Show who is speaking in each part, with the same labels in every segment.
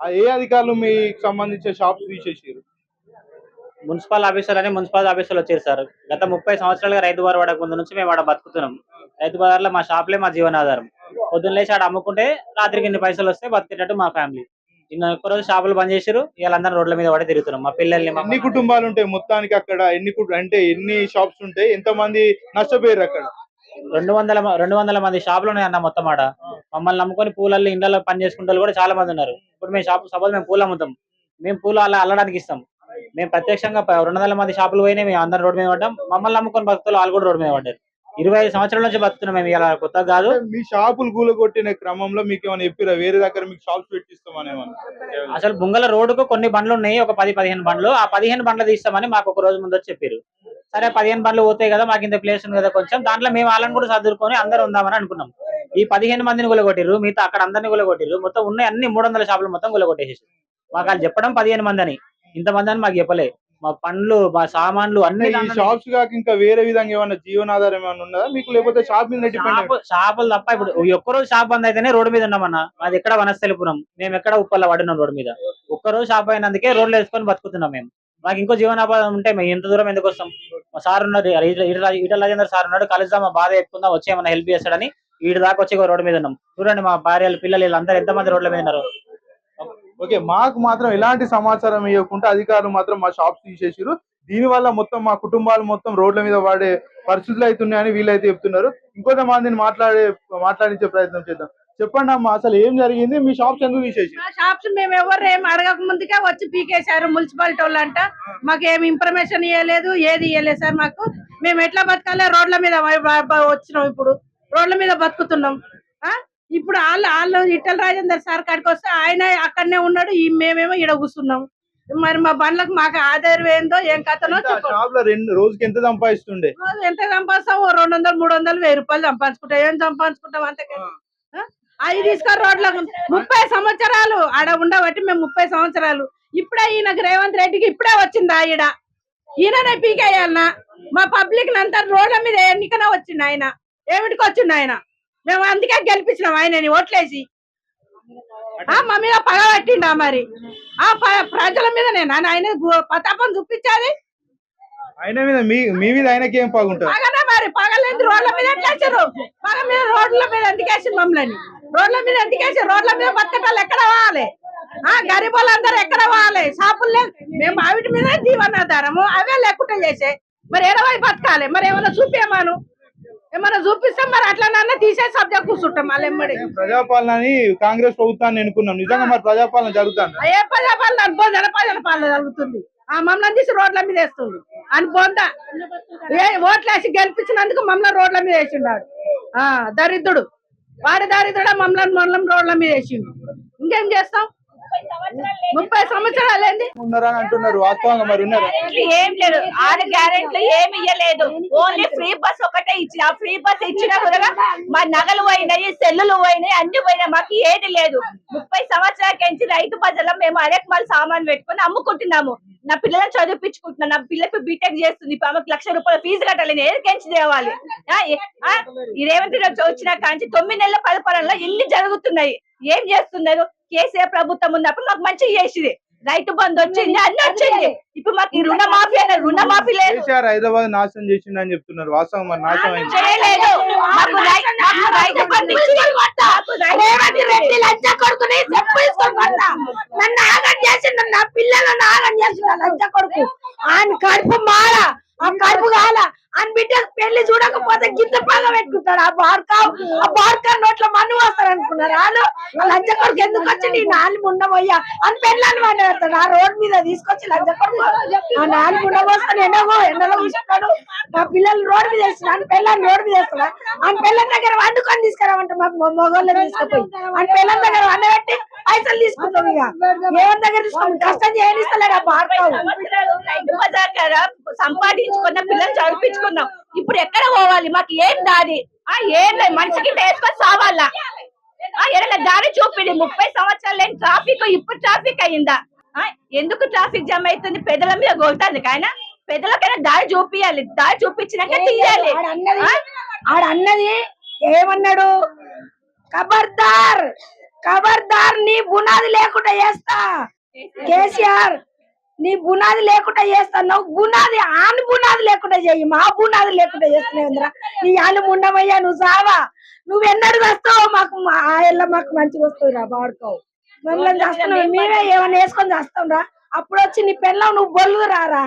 Speaker 1: ఆ ఏ అధికారులు మీకు సంబంధించిన షాప్స్ తీసేసారు
Speaker 2: మున్సిపల్ ఆఫీసర్ అని మున్సిపల్ ఆఫీసర్లు వచ్చారు సార్. గత ముప్పై సంవత్సరాలుగా రైతు బజార్ పడక ముందు నుంచి మేము ఆడ బతుకుతున్నాం. రైతు బజార్లో మా షాప్లే మా జీవనాధారం. పొద్దున్న లేచి ఆడ అమ్ముకుంటే రాత్రికి ఇన్ని పైసలు వస్తే బతికేటట్టు మా ఫ్యామిలీ. నిన్న ఒక్కరోజు షాపులు బంద్ చేసారు వీళ్ళందరూ రోడ్ల మీద పడి తిరుగుతున్నాం. మా పిల్లల్ని
Speaker 1: ఎన్ని కుటుంబాలు ఉంటాయి మొత్తానికి అక్కడ? ఎన్ని అంటే ఎన్ని షాప్స్ ఉంటాయి? ఎంత మంది నష్టపోయారు అక్కడ?
Speaker 2: రెండు వందల రెండు వందల మంది షాపులు ఉన్నాయి అన్న మొత్తం ఆడ. మమ్మల్ని నమ్ముకొని పూలల్లో ఇండ్లలో పని చేసుకుంటే కూడా చాలా మంది ఉన్నారు. ఇప్పుడు మేము షాప్ సపోజ్ మేము పూలు అమ్ముతాం. మేము పూలు అలా అల్లడానికి ఇస్తాం. మేము ప్రత్యక్షంగా రెండు వందల మంది షాపులు పోయినాయి మేము అందరం రోడ్డు మీద పడ్డాం. మమ్మల్ని నమ్ముకొని బతుకులు వాళ్ళు కూడా రోడ్డు మీద పడ్డారు. ఇరవై ఐదు సంవత్సరాల నుంచి బతుకుతున్నాం మేము ఇలా కొత్తగా కాదు.
Speaker 1: మీ షాపులు కూలగొట్టిన క్రమంలో మీకు ఏమైనా చెప్పిరా? వేరే దగ్గర మీకు షాప్స్ పెట్టిస్తామని
Speaker 2: అసలు బుంగల రోడ్డుకు కొన్ని బండ్లు ఉన్నాయి. ఒక పది పదిహేను బండ్లు. ఆ పదిహేను బండ్లు తీస్తామని మాకు ఒక రోజు ముందు వచ్చి చెప్పారు. సరే పదిహేను బండ్లు పోతాయి కదా మాకు ఇంత ప్లేస్ ఉంది కదా కొంచెం. దాంట్లో మేము వాళ్ళని కూడా సర్దుకొని అందరూ ఉందామని అనుకున్నాం. ఈ పదిహేను మందిని గులగొట్టిర్రు మిగతా అక్కడ అందరిని గులగొట్టిర్రు. మొత్తం ఉన్నాయి అన్ని మూడు వందల షాపులు మొత్తం గులగొట్టేసి మాకు వాళ్ళు చెప్పడం పదిహేను మంది అని ఇంతమంది అని మాకు చెప్పలే. మా పండ్లు మా సామాన్లు అన్ని
Speaker 1: షాప్స్ కాక ఇంకా వేరే విధంగా ఏమైనా జీవనాధారం ఏమైనా ఉన్నదా? మీకు లేకపోతే షాప్ మీద
Speaker 2: షాపులు తప్ప ఇప్పుడు ఒక్కరోజు షాప్ బంద్ అయితేనే రోడ్డు మీద ఉన్నామన్న. అది ఎక్కడ వనస్థలిపురం. మేము ఎక్కడ ఉప్పల్ల పడినాం రోడ్డు మీద. ఒక్కరోజు షాప్ అయినందుకే రోడ్లు వేసుకొని బతుకుతున్నాం మేము. మాకు ఇంకో జీవనోపాధి ఉంటే మేము ఇంత దూరం ఎందుకు వస్తాం? మా సార్ ఉన్నారు ఈట- ఈట- ఈటల రాజేందర్ సార్ ఉన్నాడు కలుద్దాం మా బాధ చెప్పుకుందాం వచ్చి ఏమైనా హెల్ప్ చేస్తాడని వీడి దాకా వచ్చి రోడ్డు మీద ఉన్నాం. చూడండి మా భార్యలు పిల్లలు వీళ్ళందరూ ఎంతమంది రోడ్ల మీద ఉన్నారు.
Speaker 1: ఓకే మాకు మాత్రం ఎలాంటి సమాచారం ఇవ్వకుండా అధికారులు మాత్రం మా షాప్స్ తీసేసారు దీని వల్ల మొత్తం మా కుటుంబాలు మొత్తం రోడ్ల మీద పడే పరిస్థితులు అవుతున్నాయని వీళ్ళైతే చెప్తున్నారు. ఇంకొంత మందిని మాట్లాడే మాట్లాడించే ప్రయత్నం చేద్దాం. చెప్పండి అమ్మా అసలు ఏం జరిగింది? మీ షాప్స్ ఎందుకు తీసేసి
Speaker 3: షాప్స్ మేము ఎవరు ఏం అడగక ముందుకే వచ్చి పీకేశారు మున్సిపాలిటీ వాళ్ళు అంట మాకు ఏమి ఇన్ఫర్మేషన్ ఇవ్వలేదు ఏది ఇవ్వలేదు సార్ మాకు. మేము ఎట్లా బతకాలి? రోడ్ల మీద వచ్చినాం ఇప్పుడు. రోడ్ల మీద బతుకుతున్నాం. ఆ? ఇప్పుడు వాళ్ళు వాళ్ళు ఇట్టల రాజేందర్ సార్ కాడికి వస్తే ఆయన అక్కడనే ఉన్నాడు ఈ మేమేమో ఈడ కూర్చున్నాం. మరి మా బండ్లకు మాకు ఆధారం ఏందో ఏం కథనో
Speaker 1: రెండు రోజుకి ఎంత సంపాదిస్తుండే?
Speaker 3: రోజు ఎంత సంపాదిస్తాం ఓ రెండు వందలు మూడు వందలు వెయ్యి రూపాయలు సంపాదించుకుంటాం. ఏం సంపాదించుకుంటాం అంతకే ఆ? అవి తీసుకొని రోడ్లకు ముప్పై సంవత్సరాలు ఆడ ఉండబట్టి మేము ముప్పై సంవత్సరాలు. ఇప్పుడే ఈయనకు రేవంత్ రెడ్డికి ఇప్పుడే వచ్చింది ఈడ? ఈయననే పీకేయాలనా? మా పబ్లిక్ అంతా రోడ్ల మీద ఎన్నికనే వచ్చిండు ఆయన. ఏమిటికి వచ్చిండు ఆయన? మేము అందుకే గెలిపించినాం ఆయనని ఓట్లేసి. ఆ, మా మీద పగ పట్టిండా మరి? ఆ ప్రజల మీద నేను ఆయన పతాపం చూపించాలి?
Speaker 1: ఆయన మీద మీ మీద ఆయనకి ఏం బాగుంటుంది
Speaker 3: పగనే మరి పగలేదు. రోడ్ల మీద ఎట్లా వేసారు పగ మీద రోడ్ల మీద ఎందుకు వేసి మమ్మల్ని? రోడ్ల మీద ఎందుకు వేసి రోడ్ల మీద బతకటాలు ఎక్కడ పోవాలి? ఆ గరీబ్ వాళ్ళందరూ ఎక్కడ పోవాలి? షాపులు లేదు మేము వాటి మీద జీవనాధారము. అవే లేకుండా చేసే. మరి ఎడవై బతకాలి. మరి ఏమైనా చూపించమాను ఏమైనా చూపిస్తే మరి అట్లా తీసే సబ్జెక్ట్ కూర్చుంటాం మళ్ళీ ఎమ్మడి.
Speaker 1: ప్రజాపాలనని కాంగ్రెస్ ప్రభుత్వాన్ని ఎన్నుకున్నాం. నిజంగా మరి ప్రజాపాలన జరుగుతుంది?
Speaker 3: ఏ పదే పాలన అనుభవం జనపద పాలన జరుగుతుంది. ఆ మమ్మల్ని తీసి రోడ్ల మీద వేస్తుంది అని పొందా ఏ ఓట్లు వేసి గెలిపించినందుకు మమ్మల్ని రోడ్ల మీద వేసిండాడు. ఆ దరిద్రుడు. వాడి దరిద్రుడు మమ్మల్ని మమ్మల్ని రోడ్ల మీద వేసిండు. ఇంకేం చేస్తాం? ముప్పై సంవత్సరాలు ఏంది?
Speaker 1: ఉన్నారని అంటున్నారు వాస్తవంగా మరి ఉన్నారా?
Speaker 4: ఏం లేదు ఆరు గ్యారెంట్లు ఏమి ఇయ్యలేదు. ఓన్లీ ఫ్రీ బస్ ఒకటే ఇచ్చిన ఆ ఫ్రీ బస్ ఇచ్చిన కూడా మా నగలు పోయినాయి సెల్లులు పోయినాయి అన్ని పోయినాయి మాకు ఏది లేదు. ముప్పై సంవత్సరాల నుంచి రైతు బజార్లో మేము అనేక మళ్ళీ సామాన్ పెట్టుకొని అమ్ముకుంటున్నాము. నా పిల్లలను చదివించుకుంటున్నాను నా పిల్లకి బీటెక్ చేస్తుంది ఆమెకు లక్ష రూపాయల ఫీజు కట్టాలి నేను ఏది కెంచి తేవాలి? రేవంత్ రెడ్డి వచ్చిన కాంచి తొమ్మిది నెలల పరిపాలనలో ఇన్ని జరుగుతున్నాయి. ఏం చేస్తున్నారు? కేసీఆర్ ప్రభుత్వం ఉన్నప్పుడు మాకు మంచిగా చేసింది. రైతు బంధు వచ్చింది అన్ని వచ్చింది. ఇప్పుడు మాకు ఈ రుణమాఫీ అనే రుణమాఫీ లేదు.
Speaker 1: కేసీఆర్ హైదరాబాద్ నాశనం చేసిండని చెప్తున్నారు. వాస్తవం మరి నాశనం అయింది.
Speaker 4: చేయలేదు. మాకు రై- మాకు రైతు బంధు ఇచ్చింది. మాకు రైతు బంధు
Speaker 3: లంచ కొడుకుని చెప్పు నన్ను ఆగం చేసిండు నా పిల్లలను ఆగం చేసిండు లంచ కొడుకు. ఆయన కడుపు మాల ఆ కడుపు కాల. అని బిడ్డ పెళ్ళి చూడకపోతే గింత పాగ పెట్టుకుంటాడు ఆ బార్కా ఆ బార్కా నోట్లో మన్ను వస్తారు అనుకున్నారు. వాళ్ళు ఆ లంచ కొడుకు ఎందుకు వచ్చి నీ నాలుగు ఉండబోయ్యా అని పెళ్ళని వాడిని పెడతాడు. ఆ రోడ్ మీద తీసుకొచ్చి లంచ కొడుకు ఆ నాలుగు ఉండబోస్తాను ఎండగో ఎండలో కూర్చుంటాడు. మా పిల్లలు రోడ్ మీద వేస్తున్నా అని పెళ్ళని రోడ్ మీద వేస్తున్నా అని పిల్లల దగ్గర వండుకొని తీసుకురామంటే మా మొగోళ్ళు తీసుకుపోయి. అని పిల్లల దగ్గర వండబెట్టి పైసలు తీసుకుంటాం ఇక. ఎవరి దగ్గర కష్టం చేయనిస్తలేడు
Speaker 4: కదా సంపాదించుకున్న పిల్లలు చదివించుకున్నాం. ఇప్పుడు ఎక్కడ పోవాలి? మాకు ఏం దారి? ఆ ఏం లేదు. మనిషికి వేసుకొని సావాలా? ఆ ఏదైనా దారి చూపిడి. ముప్పై సంవత్సరాలు లేని ట్రాఫిక్ ఇప్పుడు ట్రాఫిక్ అయిందా? ఎందుకు ట్రాఫిక్ జామ్ అవుతుంది? పెదల మీద కొడుతుంది కానీ పెదలకైనా దారి చూపియాలి. దారి చూపించినాక తీయాలి.
Speaker 3: ఆడ అన్నది
Speaker 4: ఆ?
Speaker 3: ఆడ అన్నది ఏమన్నాడు? ఖబర్దార్ ఖబర్దార్ నీ బునాది లేకుండా చేస్తా. కేసీఆర్ నీ బునాది లేకుండా చేస్తా. నువ్వు బునాది ఆని బునాది లేకుండా చేయి మా బునాది లేకుండా చేస్తున్నావుందిరా నీ ఆలు ఉండమయ్యా నువ్వు సావా. నువ్వు ఎన్నడు వస్తావు మాకు మా- ఆ ఎల్ల మాకు మంచిగా వస్తుంది రా వాడుకోవు మమ్మల్ని చేస్తున్నావు మేమే ఏమైనా వేసుకొని చేస్తాంరా అప్పుడు వచ్చి నీ పిల్లలు నువ్వు బొల్లు రారా.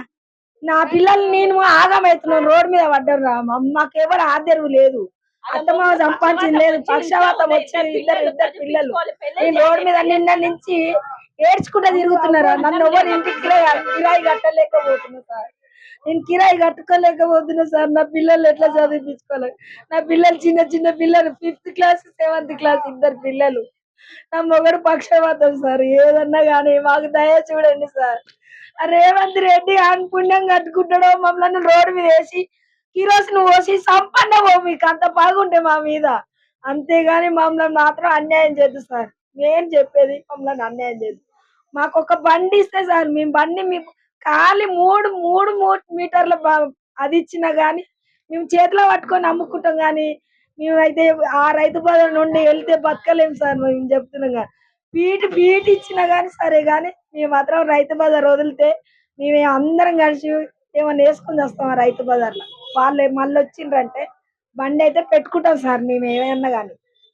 Speaker 3: నా పిల్లలు నేను ఆగమవుతున్నాను రోడ్డు మీద పడ్డారు రా. మా- మాకు ఎవరు ఆదరవు లేదు. అత్తమ్మ సంపాదించింది లేదు. పక్షవాతం వచ్చారు ఇద్దరు ఇద్దరు పిల్లలు. నేను రోడ్డు మీద నిన్న నుంచి ఏడ్చుకుంటూ తిరుగుతున్నారా. నన్ను ఎవరు ఇంటికి కిరాయి కట్టలేకపోతున్నా సార్. నేను కిరాయి కట్టుకోలేకపోతున్నా సార్. నా పిల్లలు ఎట్లా చదివించుకోవాలి? నా పిల్లలు చిన్న చిన్న పిల్లలు ఫిఫ్త్ క్లాస్ సెవెంత్ క్లాస్ ఇద్దరు పిల్లలు. నా మొగడు పక్షవాతం సార్. ఏదన్నా కానీ మాకు దయ చూడండి సార్. రేవంత్ రెడ్డి ఆయన పుణ్యం కట్టుకుంటాడో మమ్మల్ని రోడ్డు మీద వేసి కిరోసిన్ నువ్వు వచ్చి సంపన్నవో మీకు అంత బాగుంటే మా మీద. అంతేగాని మమ్మల్ని మాత్రం అన్యాయం చేద్దు సార్. నేను చెప్పేది మమ్మల్ని అన్యాయం చేద్దు మాకు ఒక బండి ఇస్తే సార్ మేము బండి మీకు ఖాళీ మూడు మూడు మూడు మీటర్ల అది ఇచ్చినా కానీ మేము చేతిలో పట్టుకొని అమ్ముకుంటాం కానీ మేమైతే ఆ రైతు బజార్ నుండి వెళ్తే బతకలేము సార్ మేము చెప్తున్నాం కానీ పీటి పీటి ఇచ్చినా కానీ సరే కానీ మేము మాత్రం రైతు బజార్ వదిలితే మేము అందరం కలిసి ఏమైనా వేసుకుని వస్తాం ఆ రైతు బజార్లో. వాళ్ళు మళ్ళీ వచ్చిండ్రంటే బండి అయితే పెట్టుకుంటాం సార్ మేము ఏమైనా కానీ.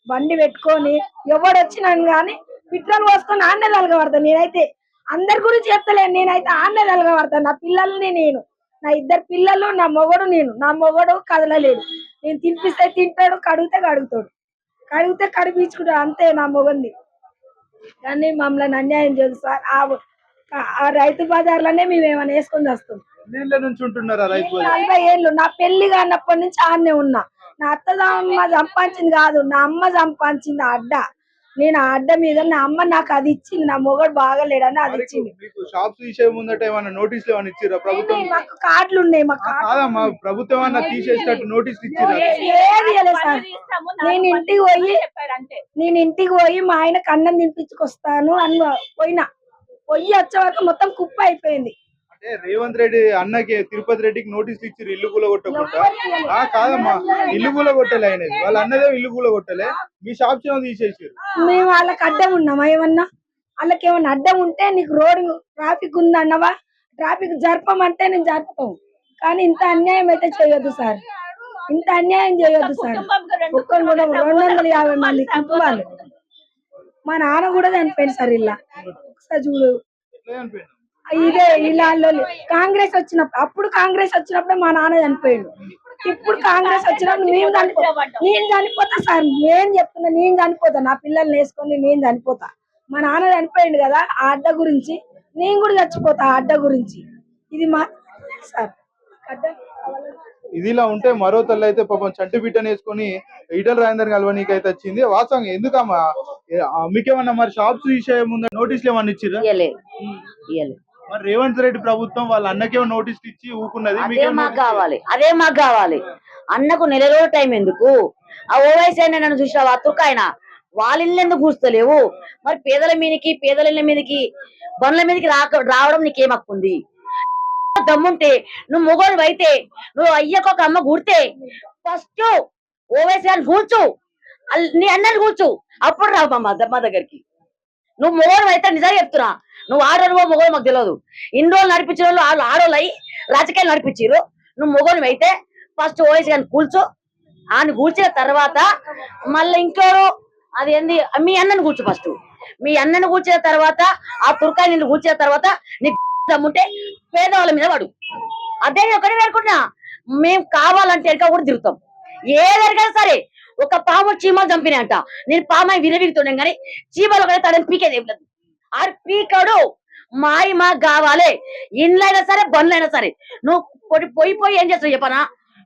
Speaker 3: బండి పెట్టుకొని ఎవడు వచ్చినాను కానీ పెట్రోల్ పోసుకొని ఆన్నే తలగబడతాను నేనైతే అందరి గురించి చెప్తలేను. నేనైతే ఆన్నే తలగబడతాను నా పిల్లల్ని నేను నా ఇద్దరు పిల్లలు నా మొగడు నేను. నా మొగడు కదలలేడు నేను తినిపిస్తే తింటాడు కడిగితే కడుగుతాడు. కడిగితే కడిపించుకుంటాడు. అంతే నా మొగంది. కానీ మమ్మల్ని అన్యాయం చేయదు సార్. ఆ- ఆ రైతు బజార్లోనే మేము ఏమైనా వేసుకొని వస్తాం.
Speaker 1: ఎన్నేళ్ళ నుంచి ఉంటున్నారు రైతు?
Speaker 3: నలభై ఏళ్ళు నా పెళ్ళి కానప్పటి నుంచి ఆడనే ఉన్నా. నా అత్త అమ్మ సంపాదించింది కాదు నా అమ్మ సంపాదించింది ఆ అడ్డ. నేను ఆ అడ్డ మీద నా అమ్మ నాకు అది ఇచ్చింది నా మొగడు బాగలేడని అది ఇచ్చింది.
Speaker 1: మీకు షాప్స్ తీసే ముందట ఏమైనా నోటీసులు ఏమైనా ఇచ్చిరా ప్రభుత్వం?
Speaker 3: ఉన్నాయి, మాకు కార్డులు ఉన్నాయి మా
Speaker 1: ఆ,
Speaker 3: కార్డు
Speaker 1: కాదమ్మా ప్రభుత్వం ఏమన్నా తీసేసినట్టు నోటీసులు ఇచ్చిరా
Speaker 3: ఏది ఇవ్వలేదు సార్. నేను ఇంటికి పోయి నేను ఇంటికి పోయి మా ఆయనకు అన్నం తినిపించుకొస్తాను అని పోయినా. పోయి వచ్చే వరకు మొత్తం కుప్ప అయిపోయింది.
Speaker 1: అంటే రేవంత్ రెడ్డి అన్నకి తిరుపతి రెడ్డికి నోటీసులు ఇచ్చారు ఇల్లు కూల కొట్టకుండా ఆ కాదమ్మా. ఇల్లు కూల కొట్టలే ఆయనది వాళ్ళ అన్నదే ఇల్లు కూల కొట్టలే మీ షాప్స్ ఏమో తీసేసారు.
Speaker 3: మేము వాళ్ళకి అడ్డం ఉన్నామా ఏమన్నా? వాళ్ళకి ఏమన్నా అడ్డం ఉంటే నీకు రోడ్ ట్రాఫిక్ ఉందన్నవా? ట్రాఫిక్ జరపమంటే నేను జరుపుతాం. కానీ ఇంత అన్యాయం అయితే చేయొద్దు సార్. ఇంత అన్యాయం చేయొద్దు సార్. ఒక్కరు కూడా రెండు వందల యాభై మంది కుటుంబాలు. మా నాన్న కూడా చనిపోయింది సార్ ఇలా. ఒకసారి చూడు? ఇదే ఇలా కాంగ్రెస్ వచ్చినప్పుడు అప్పుడు కాంగ్రెస్ వచ్చినప్పుడు మా నాన్న చనిపోయిండు. ఇప్పుడు కాంగ్రెస్ వచ్చినప్పుడు మేము చనిపో నేను చనిపోతా సార్. నేను చెప్తున్నా? నేను చనిపోతా. నా పిల్లల్ని వేసుకొని నేను చనిపోతా. మా నాన్న చనిపోయిండు కదా ఆ అడ్డ గురించి. నేను కూడా చచ్చిపోతా ఆ అడ్డ గురించి. ఇది మా సార్. అడ్డ
Speaker 1: ఇది ఇలా ఉంటే మరో తల్లి అయితే పాపం చంటి బిడ్డను వేసుకొని ఈటల రాజేందర్ కలవనీకి అయితే వచ్చింది. వాస్తవంగా ఎందుకమ్మా? మీకేమన్నా మరి షాప్స్ తీసే ముందు నోటీసులు ఏమన్నా ఇచ్చిరా మరి రేవంత్ రెడ్డి ప్రభుత్వం వాళ్ళ అన్నకేమో నోటీసులు ఇచ్చి ఊకున్నది
Speaker 5: అదే మాకు కావాలి అదే మాకు కావాలి. అన్నకు నెల రోజుల టైం ఎందుకు? ఆ ఓవైసీ అయినా నన్ను చూసావా తుకాయన వాళ్ళ ఇల్లు ఎందుకు కూర్చోలేవు మరి పేదల మీదకి పేదల ఇళ్ళ మీదకి బండ్ల మీదకి రాక రావడం నీకేం హక్కు ఉంది దమ్ముంటే నువ్వు మొగోడు అయితే నువ్వు అయ్యకు ఒక అమ్మ కూడితే ఫస్ట్ ఓవైసీ అని కూర్చు నీ అన్నని కూర్చు అప్పుడు రావు మా దగ్గరికి. నువ్వు మొగోడు అయితే నిజంగా చెప్తున్నా. నువ్వు ఆడనువో మొగోడు మాకు తెలియదు ఇన్ని రోజులు నడిపించిన వాళ్ళు వాళ్ళు ఆడోళ్ళు అయ్యి రాజకీయాలు నడిపించారు నువ్వు మొగోడు అయితే ఫస్ట్ ఓఎస్ గారిని కూర్చో ఆయన కూర్చిన తర్వాత మళ్ళీ ఇంకోడు అది ఏంది? మీ అన్నని కూర్చో ఫస్ట్ మీ అన్నని కూర్చిన తర్వాత ఆ తుర్కాయ నిన్ను కూర్చిన తర్వాత నీ దమ్ముంటే పేదవాళ్ళ మీద పడు. అదే ఒకటి వేరుకున్నా మేము కావాలంటే వెనక కూడా తిరుగుతాం. ఏదైనా సరే ఒక పాము చీమలు చంపినాయంట. నేను పామ విరవిగుతుండే కానీ చీమలు ఒకటే తడని పీకేది ఏం లేదు. ఆ పీకడు మాయి మాకు కావాలి ఇండ్లైనా సరే బండ్లైనా సరే. నువ్వు పొడి పోయి పోయి ఏం చేస్తావు చెప్పనా?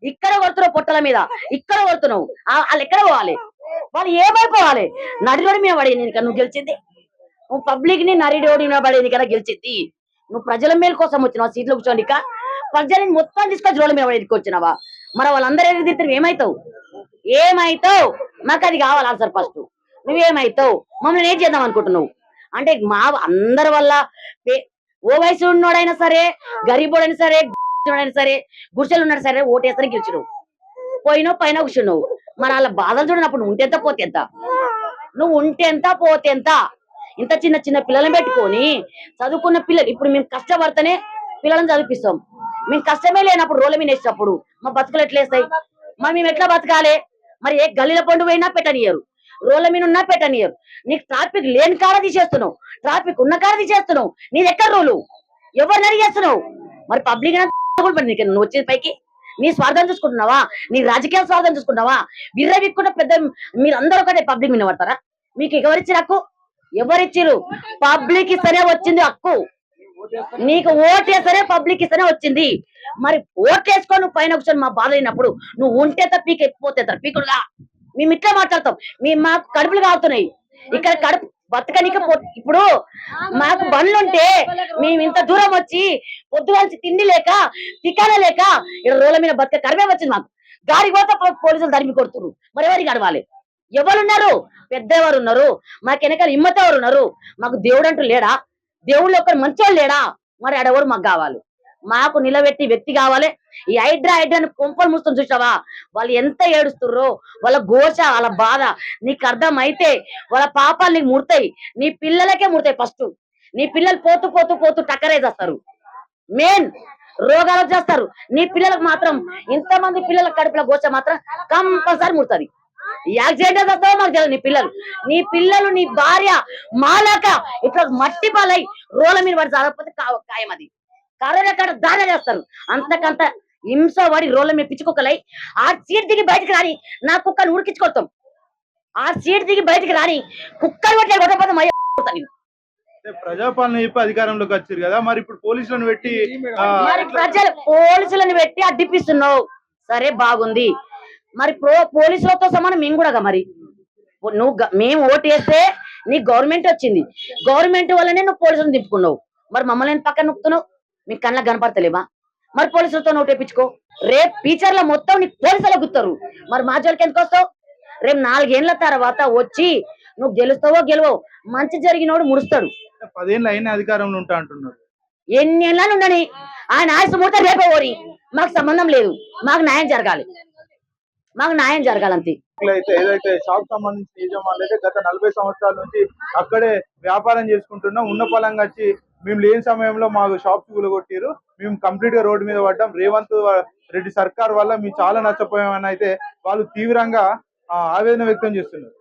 Speaker 5: ఇక్కడ కొడుతున్నావు పొట్టల మీద. ఇక్కడ కొడుతున్నావు. వాళ్ళు ఎక్కడ పోవాలి? వాళ్ళు ఏమైపోవాలి నడిలోడి మీద పడేది ఇంకా నువ్వు గెలిచింది. నువ్వు పబ్లిక్ని నడి మీద పడేది కదా గెలిచింది. నువ్వు ప్రజల మేలు కోసం వచ్చినావా? సీట్లు ఇక. ప్రజలని మొత్తం తీసుకొచ్చి రోడ్ల మీద పడేది వచ్చినావా? మరి వాళ్ళందరూ ఎదురు తిరిగి ఏమైతావు? ఏమైతావు? మాకు అది కావాలి ఆన్సర్ ఫస్ట్ నువ్వేమైతావు? మమ్మల్ని ఏం చేద్దాం అనుకుంటున్నావు? అంటే మా అందరి వల్ల ఓ వయసు ఉన్నోడైనా సరే గరీబోడైనా సరే అయినా సరే గుడిసెలు ఉన్నాడు సరే ఓటేసరి గెలిచిడు పోయినావు పైన కూర్చున్నావు. మన వాళ్ళ బాధలు చూడనప్పుడు ఉంటే ఎంత పోతేంత నువ్వు ఉంటే పోతేంత పోతే ఇంత చిన్న చిన్న పిల్లల్ని పెట్టుకొని చదువుకున్న పిల్లలు ఇప్పుడు మేము కష్టపడితేనే పిల్లలను చదివిపిస్తాం. మేము కష్టమే లేనప్పుడు రోల మీద వేసినప్పుడు మా బతుకులు ఎట్లేస్తాయి మరి మేము ఎట్లా బతకాలి? మరి ఏ గల్లీల పండు పోయినా పెట్టనియరు రోడ్ల మీద ఉన్నా పెట్టనియరు. నీకు ట్రాఫిక్ లేని కాడ తీసేస్తున్నావు. ట్రాఫిక్ ఉన్న కాడ తీసేస్తున్నావు. నీది ఎక్కడ రోలు? ఎవరిని అడిగేస్తున్నావు మరి పబ్లిక్ నీకు నువ్వు వచ్చిన పైకి? నీ స్వార్థం చూసుకుంటున్నావా? నీ రాజకీయ స్వార్థం చూసుకుంటున్నావా? విర్రవిక్కున్న పెద్ద మీరు అందరూ ఒకటే పబ్లిక్ మీద పడతారా? మీకు ఎవరిచ్చిన హక్కు? ఎవరిచ్చిరు పబ్లిక్ ఇస్తేనే వచ్చింది హక్కు. నీకు ఓటేస్తేనే పబ్లిక్ ఇస్తేనే వచ్చింది. మరి ఓటేసుకొని నువ్వు పైన కూర్చొని మా బాధ అయినప్పుడు నువ్వు ఉంటే తప్ప పీకపోతే పీకుడుగా. మేము ఇట్లా మాట్లాడతాం. మీ మాకు కడుపులు కావుతున్నాయి ఇక్కడ కడుపు బతకనిక ఇప్పుడు మాకు బండ్లుంటే మేము ఇంత దూరం వచ్చి పొద్దుగాల్చి తిండి లేక తికాన లేక ఇక్కడ రోడ్ల మీద బతక కరిమే వచ్చింది మాకు. గాడికి పోతే పోలీసులు తరిమి కొడుతున్నారు మరి ఎవరికి గడవాలి ఎవరున్నారు? పెద్దవారు ఉన్నారు మాకు వెనకాల హిమ్మత ఎవరు ఉన్నారు మాకు దేవుడు అంటూ లేడా? దేవుళ్ళు ఒక్కరు మంచోళ్ళు లేడా? మరి ఆడెవరు మాకు కావాలి? మాకు నిలబెట్టి వ్యక్తి కావాలి. ఈ హైడ్రా హైడ్రాని కొంపలు మూసుకొని చూసావా వాళ్ళు ఎంత ఏడుస్తుర్రో వాళ్ళ ఘోష వాళ్ళ బాధ నీకు అర్థమైతే వాళ్ళ పాపాలు నీకు ముడతాయి. నీ పిల్లలకే ముడతాయి ఫస్ట్ నీ పిల్లలు పోతూ పోతూ పోతూ టక్కరేసేస్తారు మెయిన్ రోగాలు చేస్తారు. నీ పిల్లలకు మాత్రం ఇంతమంది పిల్లల కడుపుల గోచ మాత్రం కంపల్సరీ ముడుతుంది. యాక్సిడెంట్ వస్తావో మాకు తెలియదు నీ పిల్లలు. నీ పిల్లలు నీ భార్య మాలాక ఇట్లా మట్టి పాలై రోల మీద పడి చదవకపోతే ఖాయం అది కరోనా కాడ దాన చేస్తారు. అంతకంత హింస పడి రోల మీద పిచ్చుకుక్కలై ఆ సీట్ దిగి బయటికి రాని నా కుక్కను ఉడికించుకొడతాం. ఆ సీట్ దిగి బయటికి రాని కుక్కలు కొట్టే కొట్టకపోతే మయ్య
Speaker 1: ప్రజాపాలన చెప్పి అధికారంలోకి వచ్చారు కదా మరి ఇప్పుడు పోలీసులను పెట్టి
Speaker 5: మరి ప్రజలు పోలీసులను పెట్టి అడ్డిపిస్తున్నావు. సరే బాగుంది. మరి ప్రో పోలీసులతో సమానం మేము కూడా మరి. నువ్వు మేము ఓటు వేస్తే నీ గవర్నమెంట్ వచ్చింది. గవర్నమెంట్ వల్లనే నువ్వు పోలీసులను తిప్పుకున్నావు మరి మమ్మల్ని పక్కన నొక్కుతున్నావు? మీ కళ్ళకి కనపడతలేవా? మరి పోలీసులతో నోటు వేయించుకో. రేపు టీచర్ల మొత్తం నీకు పోలీసులు గుత్తారు. మరి మా జోలికి ఎందుకు వస్తావు? రేపు నాలుగేళ్ళ తర్వాత వచ్చి నువ్వు గెలుస్తావో గెలవో మంచి జరిగినోడు ముడుస్తాడు.
Speaker 1: పదేళ్ళు అయిన అధికారంలో ఉంటా అంటున్నారు
Speaker 5: ఎన్ని ఏళ్ళని ఉండని ఆయన ఆయుష్ ముడితే రేపే ఓరి. మాకు సంబంధం లేదు. మాకు న్యాయం జరగాలి. మాకు న్యాయం జరగాలంతే
Speaker 1: అయితే ఏదైతే షాప్ సంబంధించిన యజమానులు అయితే గత నలభై సంవత్సరాల నుంచి అక్కడే వ్యాపారం చేసుకుంటున్నాం ఉన్న పొలంగా వచ్చి మేము లేని సమయంలో మాకు షాప్ కూలగొట్టారు మేము కంప్లీట్గా రోడ్డు మీద పడ్డాం. రేవంత్ రెడ్డి సర్కార్ వల్ల మేము చాలా నష్టపోయామని అయితే వాళ్ళు తీవ్రంగా ఆ, ఆవేదన వ్యక్తం చేస్తున్నారు.